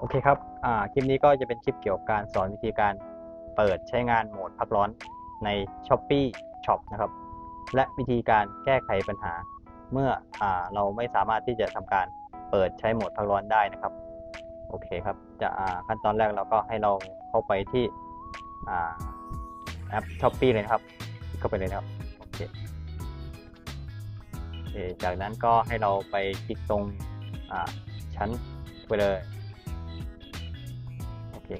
โอเคครับคลิปนี้ก็จะเป็นคลิปเกี่ยวกับการสอนวิธีการเปิดใช้งานโหมดพักร้อนใน s h อ p e e Shop นะครับ และวิธีการแก้ไขปัญหา เมื่ออเราไม่สามารถที่จะทำการเปิดใช้โหมดพักร้อนได้นะครับ โอเคครับ จะขั้นตอนแรกเราก็ให้เราเข้าไปที่แอป s h อ p e e เลยนะครับ เข้าไปเลยนะครับ โอเค จากนั้นก็ให้เราไปคลิกตรงชั้นไปเลย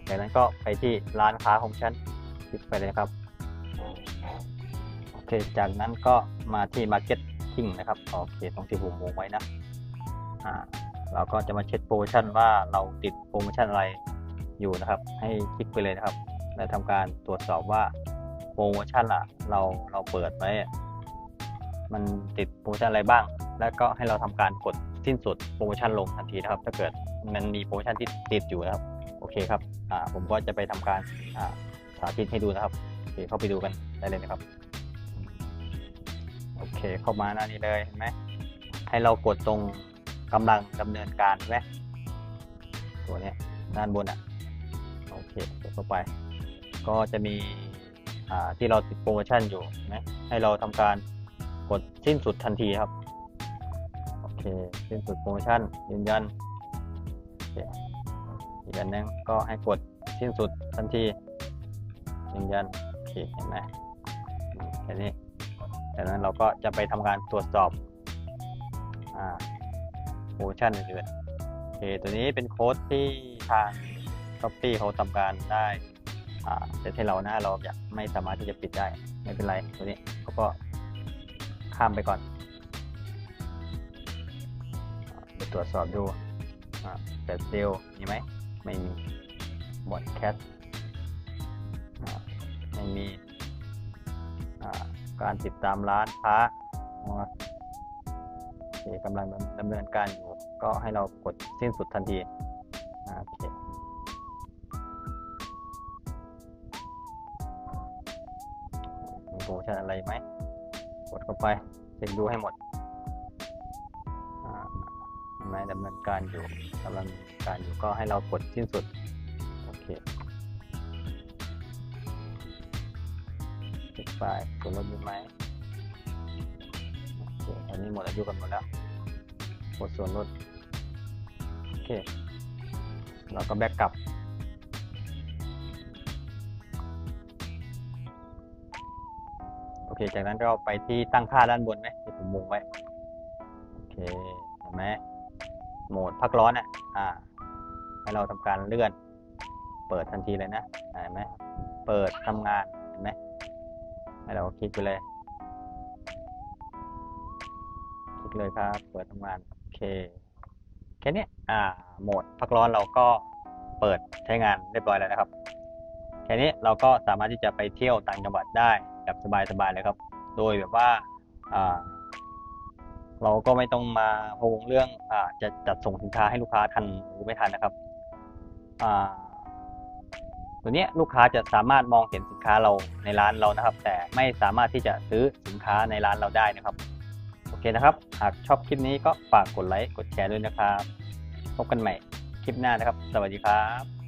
จากนั้นก็ไปที่ร้านค้าของฉันคลิกไปเลยนะครับโอเคจากนั้นก็มาที่ Marketing นะครับโอเคตรงที่ผมวงไว้นะอ่าเราก็จะมาเช็คโปรโมชั่นว่าเราติดโปรโมชั่นอะไรอยู่นะครับ ให้คลิกไปเลยนะครับและทำการตรวจสอบว่าโปรโมชั่นล่ะ เราเราเปิดไว้มันติดโปรโมชั่นอะไรบ้าง แล้วก็ให้เราทำการกดสิ้นสุดโปรโมชั่นลงทันทีนะครับ ถ้าเกิดมันมีโปรโมชั่นที่ติดอยู่นะครับ โอเคครับผมก็จะไปทำการสาธิตให้ดูนะครับโอเคเข้าไปดูกันได้เลยนะครับ โอเคเข้ามาหน้านี้เลยเห็นไหมให้เรากดตรงกำลังดำเนินการใช่ไหมตัวนี้ด้านบนอะโอเคกดเข้าไป ก็จะมีที่เราติดโปรโมชั่นอยู่เห็นไหมให้เราทำการกดสิ้นสุดทันทีครับ เคสิ้นสุดโปรโมชั่นยืนยันอีกอันหนึงก็ให้กดสิ้นสุดทันทียืนยันโอเคเห็นไหมแค่นี้จากนั้นเราก็จะไปทำการตรวจสอบโปรโมชั่นอื่นๆโอเคตัวนี้เป็นโค้ดที่ทาง s h อ p e e เขาทำการได้อ่าเซตให้เรานะเราอยากไม่สามารถที่จะปิดได้ ไม่เป็นไรตัวนี้เขาก็ข้ามไปก่อน ตรวจสอบดูแต่เซลมีไหมไม่มีบอดแคทไม่มีการติดตามร้านค้าโอเคกำลังดำเนินการอยู่ ก็ให้เรากดสิ้นสุดทันทีโอเคมีโปรโมชั่นอะไรไหม กดเข้าไปเช็คดูให้หมด เห็นไมดำเนินการอยู่กำลังดำเนินการอยู่ก็ให้เรากดสิ้นสุด โอเคติดไปส่วนลดมีไหมโอเคอันนี้หมดอายุกันหมดแล้วกดส่วนลด โอเคเราก็แบ็กกลับโอเค จากนั้นเราไปที่ตั้งค่าด้านบนไหมที่ผมมุงไว้ โอเค เห็นไหม โหมดพักร้อนอะอ่า ให้เราทำการเลื่อน เปิดทันทีเลยนะเห็นไหมเปิดทำงานเห็นไหมให้เราคลิกไปเลย คลิกเลยครับ เปิดทำงานโอเคแค่นี้อ่า โหมดพักร้อนเราก็เปิดใช้งานเรียบร้อยแล้วนะครับ แค่นี้เราก็สามารถที่จะไปเที่ยวต่างจังหวัดได้แบบสบายๆเลยครับ โดยแบบว่าอ่า เราก็ไม่ต้องมาพะวงเรื่องอาจะจัดส่งสินค้าให้ลูกค้าทันหรือไม่ทันนะครับอ่าตัวนี้ลูกค้าจะสามารถมองเห็นสินค้าเราในร้านเรานะครับ แต่ไม่สามารถที่จะซื้อสินค้าในร้านเราได้นะครับ โอเคนะครับ หากชอบคลิปนี้ก็ฝากกดไลค์กดแชร์ด้วยนะครับ พบกันใหม่คลิปหน้านะครับ สวัสดีครับ